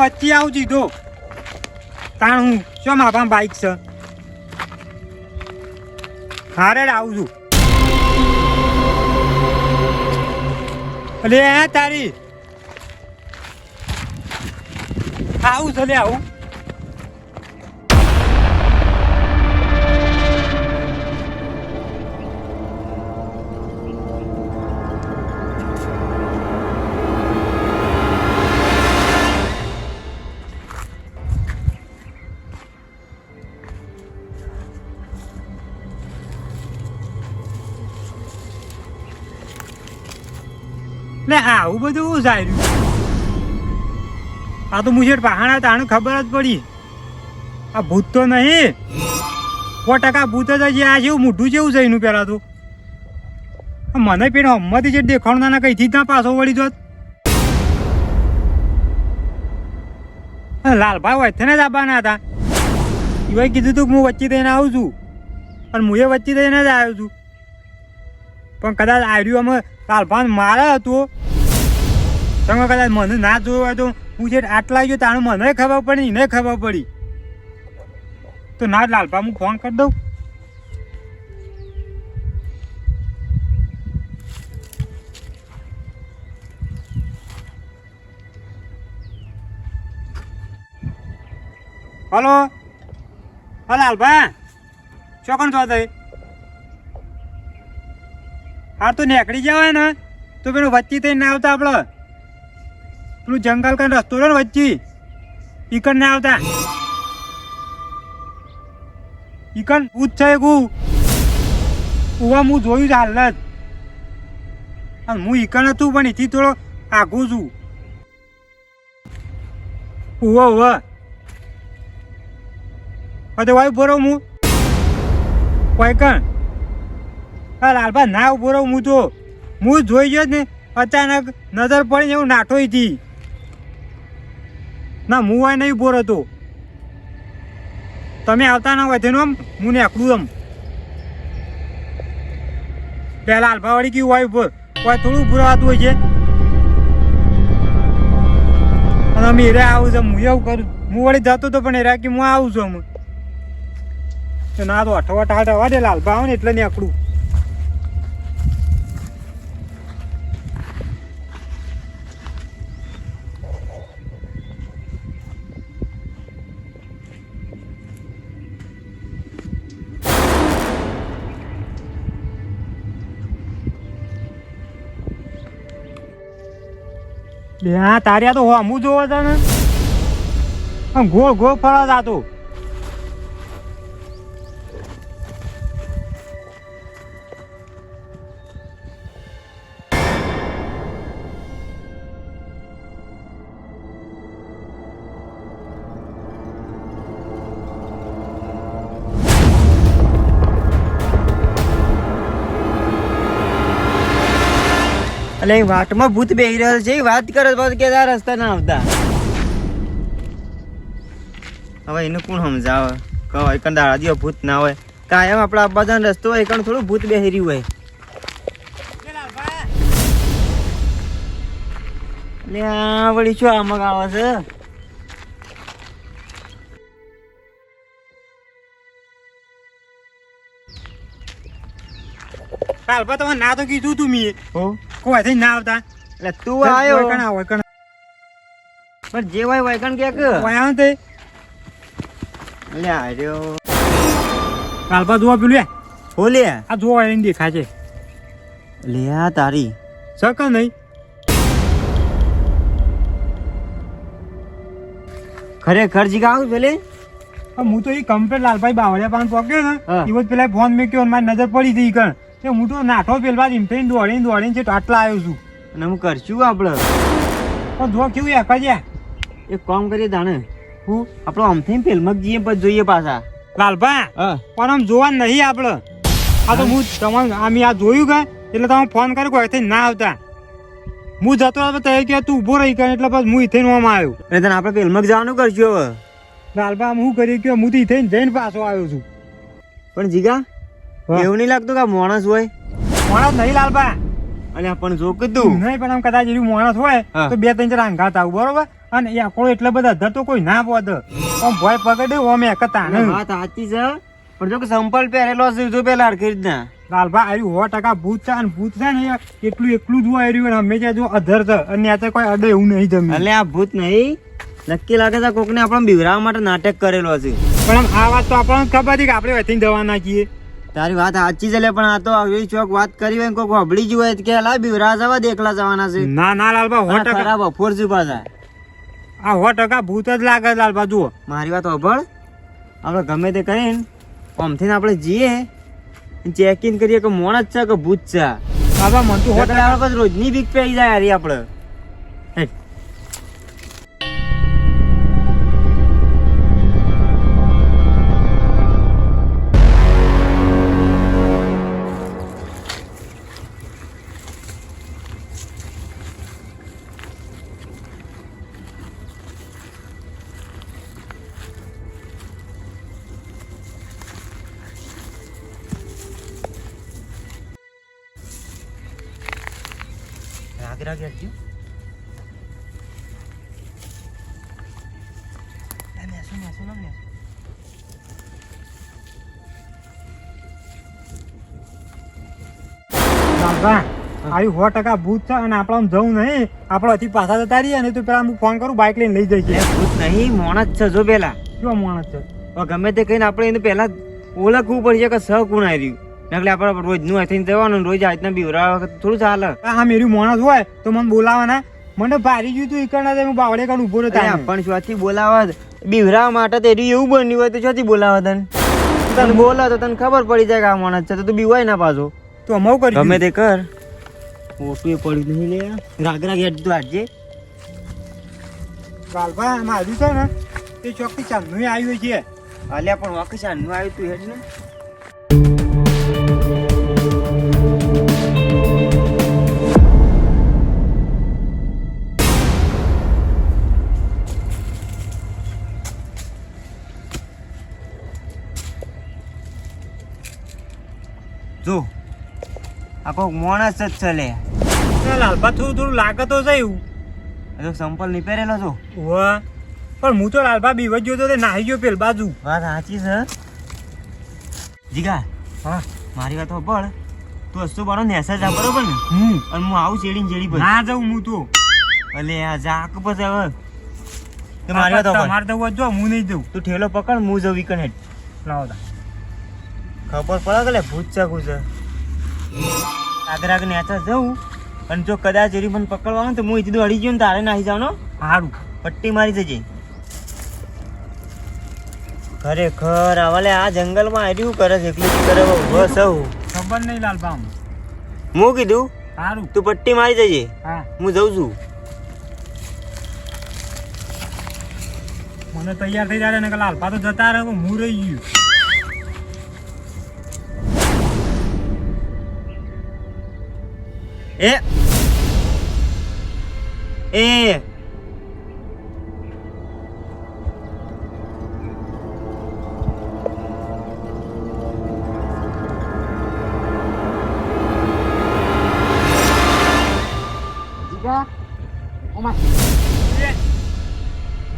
વચ્ચે આવું દીધો તાણ હું શું મારા બાઈક છે. હારે આવું છું. અરે તારી? આવું છે આવું. લે આવું બધું સાર્યું આ તો મુજબ પહાણા તાણ ખબર જ પડી. આ ભૂત તો નહીં. સો ટકા ભૂત જ છે આ જેવું મોઢું જેવું છે એનું પહેલાં તો. મને પેલો હમતી જે દેખાણ ના કઈથી જ ના પાછો વળી જોત. લાલભાઈ વચ્ચે જ આવવાના હતા. એવાય કીધું તું હું વચ્ચે થઈને આવું છું. અને હું એ વચ્ચે થઈને જ આવ્યો છું. પણ કદાચ આર્યું અમે લાલભાન મારે હતો. તમે કદાચ મને ના જોયું હોય તો હું જે આટલા ગયો તાણું મને ખબર પડી, એને ખબર પડી. તો ના લાલભા, હું ફોન કરી દઉં. હલો? હા લાલભા? ચોકણ છો તઈ હા, તો નીકળી જવાય ને, તો પેલું વચ્ચે થઈને ના આવતા આપણે પેલું જંગલ કાન રસ્તો રહ્યો ને વચ્ચે. ઈકન ના આવતા. ઈકન ભૂત છે ઉવા હું જોયું હાલ જ. અને હું ઈકન હતું, પણ એથી થોડો આઘું છું. ઉવા ઉવા. હવે વાય બરો હું કોઈ કણ? હા લાલભા ના ઊભો રહું હું તો. હું જોઈ ગયો ને, અચાનક નજર પડીને એવું નાઠો હતી ના, હું આ નહીં ઊભો હતો તમે આવતા ના હોય તેનું આમ, હું ને એકલું આમ. પેલા લાલભા વળી કેવું હોય ઉપર? કોઈ થોડું ઉભું રહેવાતું હોય છે? અને અમે એરે આવું છે, હું એવું કરું. હું વળી જતો હતો પણ એરા કે હું આવું છું અમે ના તો અઠવાટ હાટ દે લાલભા આવે ને એટલે ને એકલું લે હા તાર્યા તો હમું જોવા છે ને. ગોળ ગોળ ફરવા જાતો. એટલે વાટમાં ભૂત બેહી રહ્યો છે. વાત કરે તો કે આ રસ્તા ના આવતા. હવે એને કોણ સમજાવે? કહો એકણ દાડા દિયો ભૂત ના હોય. કાયમ આપણા અબ્બાજાનો રસ્તો હોય એકણ થોડું ભૂત બેહી રહ્યું હોય. એટલે આ વળી શું આમક આવે છે? લાલભા તમે ના તો કીધું તું મેં. હો? કોઈ થઈ ના આવતા. એટલે તું આવ્યો વળકણ આ વળકણ. પણ જે હોય વૈકણ કે કે. આવે તે એટલે આર્યો કાલપા જોવા પેલું લે. બોલે આ જોવા એને દેખાય છે. લે આ તારી. સક નહીં? ખરેખર જીગા આવું પેલે? હું તો એ કમ્પ્લેટ લાલભાઈ બાવળિયા પાન પક્યો ને. એ પેલા ફોન મેક્યો કયો મારી નજર પડી હતી કણ. તે હું તો નાઠો પેલવા ઇમ્પેન દોડીને દોડીને છે આટલા આવ્યો છું. અને હું કરશું આપણે? પણ જો કેવું એક જ એક કામ કરીએ તાણે. હું આપણો આમથી ફિલ્મક જઈએ પછી જોઈએ પાછા. લાલભા હા. પણ આમ જોવા નહીં આપણે. આ તો હું તમારે આમ આ જોયું કે એટલે તમે ફોન કર્યો કોઈ થઈને ના આવતા. હું જતો હતો તે કે તું ઊભો રહી કરે એટલે બસ હું ઇથે આમ આવ્યો. એટલે તને આપણે ફિલ્મક જવાનું કરશું હવે? લાલભા હું કરી ગયો હું તો ઇથે જઈને પાછો આવ્યો છું. પણ જીગા. એવું નહીં લાગતું કે માણસ હોય? માણસ નહીં લાલભા. અને પણ જો કીધું. નહીં પણ આમ કદાચ એવું માણસ હોય તો બે ત્રણ ચાર આંઘાત આવું બરોબર? અને એ આખો એટલે બધા ધર તો કોઈ ના પોદ આમ ભય પકડ્યું ઓમ કતા વાત સાચી છે પણ જો કે સંપલ પહેરેલો છે જો પેલા હરખી રીતના લાલભા આર્યું સો ટકા ભૂત છે અને ભૂત છે ને એટલું એકલું જ આવ્યું અને હંમેશા જો અધર છે અને આ કોઈ અડે એવું નહીં જમી એટલે આ ભૂત નહીં નક્કી લાગે છે કોકને આપણે બિવરાવા માટે નાટક કરેલો છે. પણ આમ આ વાત તો આપણને ખબર હતી કે આપણે વહીથી જવાના છીએ તારી વાત સાચી છે લે પણ આ તો આવી ચોક વાત કરી હોય કોક હબળી જ હોય કે લા બિવરા જવા દેખલા જવાના છે. ના ના લાલભા હો ટકા. ખરાબ બફોર છે પાછા. આ હો ટકા ભૂત જ લાગે લાલબા જુઓ. મારી વાત અભળ આપણે ગમે તે કરીને આમથી આપણે જઈએ ચેક ઇન કરીએ કે મોણ જ છે કે ભૂત છે. બાબા મન તો રોજની બીક પડી જાય યાર આપણે. રાગ રાખજો મેસો, મેસો, ના મેસો. લાલભા સો ટકા ભૂત છે અને આપણે જવું નહીં. આપણે હજી પાછા જતા રહીએ અને તું પેલા હું ફોન કરું બાઇક લઈને લઈ એ જઈશ ભૂત નહીં મોણ જ છે જો પેલા. કેવો માણસ છે? ગમે તે કહીને આપણે એને પહેલા ઓળખવું પડશે કે સ કુણ આવી રહ્યું. એટલે આપણે રોજનું અહીંથી જવાનું રોજ આ રીતના બીવરાવા વખત થોડું ચાલે. આ મેરું મોણસ હોય તો મને બોલાવાના. મને ભારી ગયું તું ઈકણ હું બાવડે કણ ઊભો રહ્યો. પણ શોથી બોલાવા બીવરાવા માટે તો એરી એવું બન્યું હોય તો શોથી બોલાવા તને તને બોલા તો તને ખબર પડી જાય કે આ માણસ છે તો તું બીવાય ના પાછો. તો અમાવ કરી ગમે તે કર. મોટું પડ્યું નહીં લે. રાગરા ગેટ તું આજે. લાલભા આમાં આવ્યું છે ને તે ચોકથી ચાંદનું આવ્યું છે. અલ્યા પણ વાકસ ચાંદનું આવ્યું તું હેડ ને કોક માણસ જ છે લે. તો લાલભા થોડું થોડું લાગે તો એવું તો સંપલ નહીં પહેરેલો છો. વાહ પણ હું તો લાલભા બીવજ ગયો તો તે નાહી ગયો પેલ બાજુ. વાત સાચી છે. જીગા હા. મારી વાત હોભળ તું હસતો બારો નેસા જા બરોબર ને? હું અને હું આવું ચેડી ચેડી પર ના જાઉં હું તો. અલે આ જાક પછી હવે. તો મારી વાત હોભળ તમારે તો જો હું નહીં જઉં. તું ઠેલો પકડ હું જઉં વીકન હેડ લાવો. ખબર પડે કે ભૂત છે કું છે. આગળ નેચા જવું અને જો કદાચ એરી મને પકડવાનું તો હું અહીંથી અડી ગયો ને તારે નાહી જવાનો? સારું પટ્ટી મારી જજે ખરેખર હવે આ જંગલમાં આર્યું કરે છે એકલી કરે બસ સૌ. ખબર નહીં લાલભા આમ. હું કીધું? સારું તું પટ્ટી મારી જજે હા. હું જઉં છું. મને તૈયાર થઈ જાય ને કે લાલભા તો જતા રહે પણ હું રહી ગયું. એ એ એ,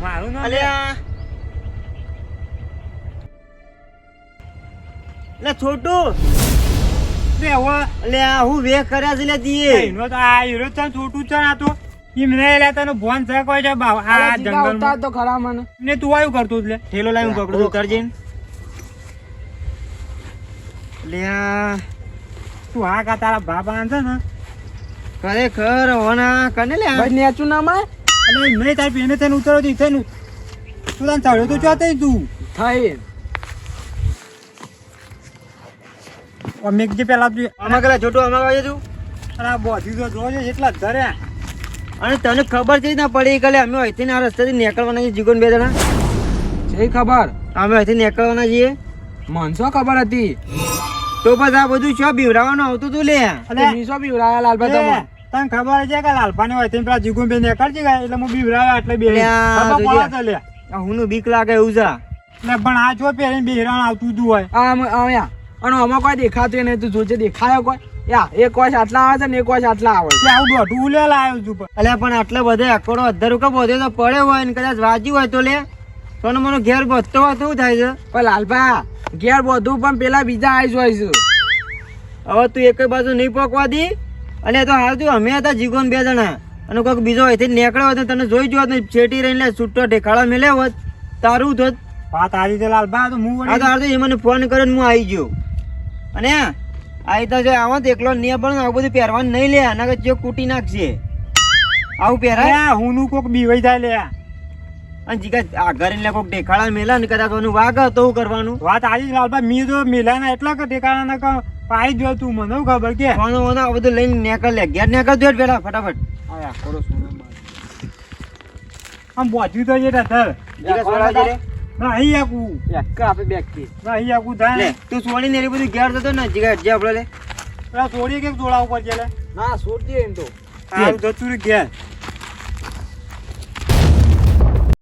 મારું નામ લે. અલ્યા લે છોટું બે હવે અલ્યા હું વેખ કર્યા છે લે દીએ. એનો તો આ હીરો છે છોટું છે ને તો. એમ લે તને ભોન છે કોઈ છે બાવ આ જંગલમાં. તો ખરા મને. ને તું આયું કરતો જ ઠેલો લાવી હું પકડું ઉતારજે. અલ્યા તું આ કા તારા બાબા છે ને? ખરેખર હોના કને લે ભાઈ નેચું ના માં તારી પેને થઈને ઉતરો દી થઈને તું તને ચડ્યો તો ચોતે તું? થઈ અમે જે પેલા તું આમાં કલા છોટું આમાં આવી તું અરે આ બોધી તો જોજે એટલા જ ધર્યા અને તને ખબર છે ના પડી કે અમે અહીંથી આ રસ્તેથી નીકળવાના છીએ જીગોન બે જણા. છે ખબર? અમે અહીંથી નીકળવાના છીએ. મન શું ખબર હતી? તો પછી આ બધું શું બીવરાવાનું આવતું તું લે? અને શું બીવરાયા લાલભાઈ તમે તને ખબર છે કે લાલપાને હોય તેમ પેલા જીગુન બે નીકળજી ગયા એટલે હું બીવરાવ્યા એટલે બે. હું આ બીક લાગે એવું છે. એટલે પણ આ જો પહેરીને બેહરાણ આવતું તું હોય. આમ અહીંયા. અને આમાં કોઈ દેખાતું નહીં તું જોજે દેખાયો કોઈ? યા એક કોશ આટલા આવે છે ને એક કોશ આટલા આવે છે. આવું દોઢું લે લાવ્યો છું પણ. અલ્યા પણ આટલા બધા અકોડો અધર રૂપિયા બધે તો પડે હોય ને કદાચ વાજ્યું હોય તો લે. તો મને ઘેર બધતો હોય શું થાય છે? પણ લાલભા ઘેર બધું પણ પેલા બીજા આવી હોય છે. હવે તું એક બાજુ નહીં પોકવા દી. અને તો હાલ તું અમે હતા જીગોન બે જણા. અને કોઈક બીજો અહીંથી નીકળ્યો હોત તને જોઈ જોત ને છેટી રહીને છૂટો ઢેકાળા મેલ્યો હોત. તારું થોત વાત આવી છે લાલભા તો હું આ તો એ મને ફોન કર્યો હું આવી ગયો. અને આ તો જો આવો તો એકલો નહીં પણ આવું બધું પહેરવાનું નહીં લે અને જો કૂટી નાખશે આવું પહેરાય? અરે હું નું કોક બીવાઈ જાય લે અને જીગા આ ઘરે એટલે કોઈક ઢેકાળા મેલા ને કદાચ ઓનું વાગ તો કરવાનું? વાત આવી છે લાલબા મી તો મિલાના એટલા કે ઠેકાણા કે પાઈ જો તું મને ખબર કે? સોનો વોનો આ બધું લઈને નેકળ લે ઘેર નેકળ દો પેલા ફટાફટ. આ આકોડો સોનો આમ બોધ્યું તો છે ધર. જીગા સોડા જઈ રે. નહીં આકું એક આપે બેગથી નહીં આકું થાય તું છોડીને ને એ બધું ઘેર જતો ને જીગા જે આપણે લે. પેલા છોડીએ કેમ જોડાવું પડશે ના છોડતી એમ તો. આમ જતું ઘેર.